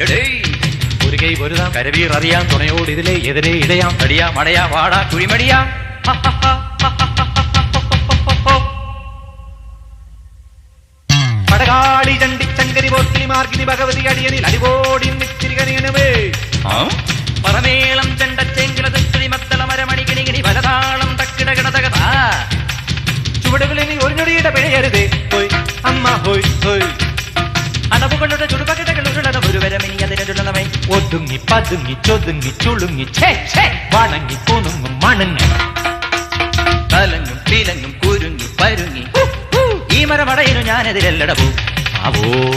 ഒരു കൈ പൊരുതാം. കരവീർ അറിയാം തുണയോട് ഇതിലെ എതിരെ ഇടയാം. തടിയാ മടയാ വാടാ കുഴിമടിയാ. പടകാളി ചണ്ടി ചങ്കരി പോർക്കിനി മാർഗിനി ഭഗവതി അടിയനിൽ അടിവോടി നിത്തിരികണിയണവേ പറമേളം ചെണ്ടച്ചെങ്കിലതുശ്രീ മത്തള മരമണി കിണികിണി വലതാളം തക്കിടകിടതകതാ ചുവടുകളിൽ ഒരു ഞൊടിയുടെ പിഴയരുതേ. ഹോയ് അമ്മ ഹോയ് ഹോയ്. അണവുകളുടെ ചുടുപകടകൾ വരമിനി അതിനുള്ളവൻ ഒതുങ്ങി പതുങ്ങി ചൊതുങ്ങി ചുളുങ്ങി വണങ്ങി കുണുങ്ങും മണങ്ങി. തലങ്ങും പിലങ്ങും കുരുങ്ങി പരുങ്ങി. ഈ മരമടയിനു ഞാനെതിരല്ലടവോ ആവോ.